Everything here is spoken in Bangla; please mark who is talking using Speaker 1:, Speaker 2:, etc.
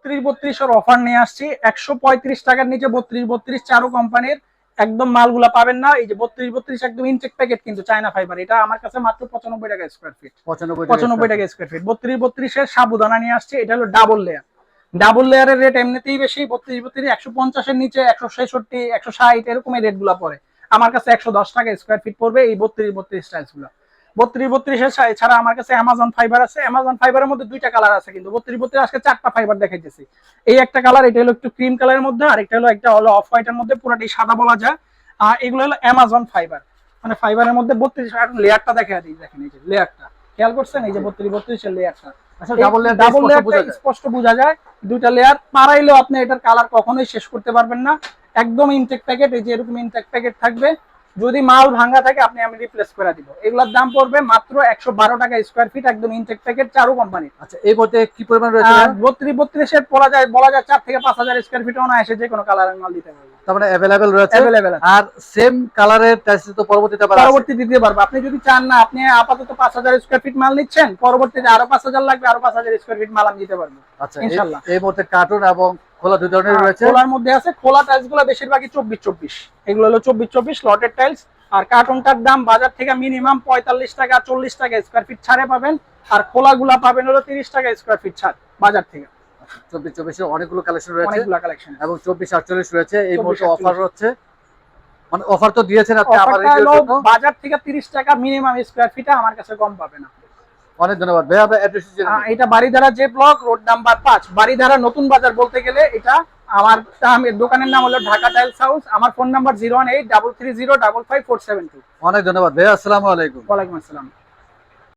Speaker 1: বত্রিশ বত্রিশের অফার নিয়ে আসছি। একশো পঁয়ত্রিশ টাকার নিচে বত্রিশ বত্রিশ চারো কোম্পানির একদম মালগুলা পাবেন না। এই যে বত্রিশ বত্রিশ একদম ইনটেক প্যাকেট কিন্তু চায়না ফাইবার এটা আমার কাছে মাত্র পঁচানব্বই টাকা স্কোয়ার ফিট
Speaker 2: পঁচানব্বই
Speaker 1: টাকা স্কোয়ার ফিট বত্রিশ বত্রিশের সাবুদানা নিয়ে আসছে। এটা হলো ডাবল লেয়ার ডাবল লেয়ারের রেট এমনিতেই বেশি। বত্রিশ বত্রিশ একশো পঞ্চাশের নিচে একশো ছেষট্টি একশো ষাট এরকম রেটগুলা পড়ে। আমার কাছে একশো দশ টাকা স্কোয়ার ফিট পড়বে এই বত্রিশ বত্রিশ টাইলসগুলো। বত্রিশ বত্রিশের ছাড়া আমার কাছে অ্যামাজন ফাইবার আছে। অ্যামাজন ফাইবারের মধ্যে দুইটা কালার আছে কিন্তু। বত্রিশ বত্রিশ আজকে চারটা ফাইবার দেখাইতেছি। এই একটা কালার এটা হলো একটু ক্রিম কালারের মধ্যে আর একটা হলো একটা হলো অফ হোয়াইটের মধ্যে। পুরোটাই সাদা বলা যায়। আর এগুলো হলো অ্যামাজন ফাইবার মানে ফাইবারের মধ্যে বত্রিশ লেয়ারটা দেখা দিই দেখেন এই যে লেয়ারটা। খেয়াল করছেন? এই যে বত্রিশ বত্রিশের লেয়ারটা।
Speaker 2: আচ্ছা ডাবল লেয়ার
Speaker 1: ডাবল
Speaker 2: বোঝা যায়।
Speaker 1: লেয়ারটা স্পষ্ট বোঝা যায়। দুইটা লেয়ার পারাইলেও আপনি এটার কালার কখনোই শেষ করতে পারবেন না। একদম ইনটেক প্যাকেট এই যে এরকম ইনটেক প্যাকেট থাকবে যদি মাল ভাঙা থাকে আপনি আমি রিপ্লেস করে দিব। এগুলোর দাম পড়বে মাত্র একশো বারো টাকা স্কোয়ার ফিট একদম ইনটেক প্যাকেট চারু কোম্পানি
Speaker 2: আচ্ছা এই বলতে কি পরিমাণ রয়েছে
Speaker 1: বত্রিশ বত্রিশের বলা যায় বলা যায় চার থেকে পাঁচ হাজার স্কোয়ার ফিট অনায়াসে যে কোনো কালারের মাল দিতে পারবে
Speaker 2: তার মানে রয়েছে। আর সেম কালারের টাইলস তো পরবর্তীতে আবার
Speaker 1: পরবর্তী দিতে পারব। আপনি যদি চান না আপনি আপাতত পাঁচ হাজার স্কোয়ার ফিট মাল নিচ্ছেন পরবর্তীতে আরও পাঁচ হাজার লাগবে আরও পাঁচ হাজার স্কোয়ার ফিট মাল আমি দিতে পারব।
Speaker 2: আচ্ছা এই- এই মুহূর্তে কার্টুন এবং খোলা দুই ধরনের
Speaker 1: আর
Speaker 2: রয়েছে।
Speaker 1: খোলার মধ্যে আছে খোলা টাইলসগুলো বেশিরভাগই চব্বিশ চব্বিশ। এগুলো হলো চব্বিশ চব্বিশ লটের টাইলস আর কার্টনটার দাম বাজার থেকে মিনিমাম পঁয়তাল্লিশ টাকা চল্লিশ টাকা স্কোয়ার ফিট ছাড়ে পাবেন। আর খোলাগুলা পাবেন হলো তিরিশ টাকা স্কোয়ার ফিট ছাড় বাজার থেকে।
Speaker 2: চব্বিশ অনেকগুলো কালেকশন রয়েছে
Speaker 1: অনেকগুলো কালেকশন
Speaker 2: এবং চব্বিশ আটচল্লিশ রয়েছে। এই মুহূর্তে অফার হচ্ছে। মানে অফার তো দিয়েছেন আপনি
Speaker 1: বাজার থেকে তিরিশ টাকা মিনিমাম স্কোয়ার ফিটে আমার কাছে কম পাবেন আপনি।
Speaker 2: অনেক ধন্যবাদ। ভাই আপনার অ্যাড্রেস
Speaker 1: এটা বাড়িধারা যে ব্লক রোড নাম্বার পাঁচ। বাড়িধারা নতুন বাজার বলতে গেলে এটা আমার দোকানের নাম হলো ঢাকা টাইলস হাউস। আমার phone number zero one eight double three zero double five four seven two.
Speaker 2: অনেক ধন্যবাদ। ভাই আসসালামু আলাইকুম।
Speaker 1: ওয়ালাইকুম আসসালাম।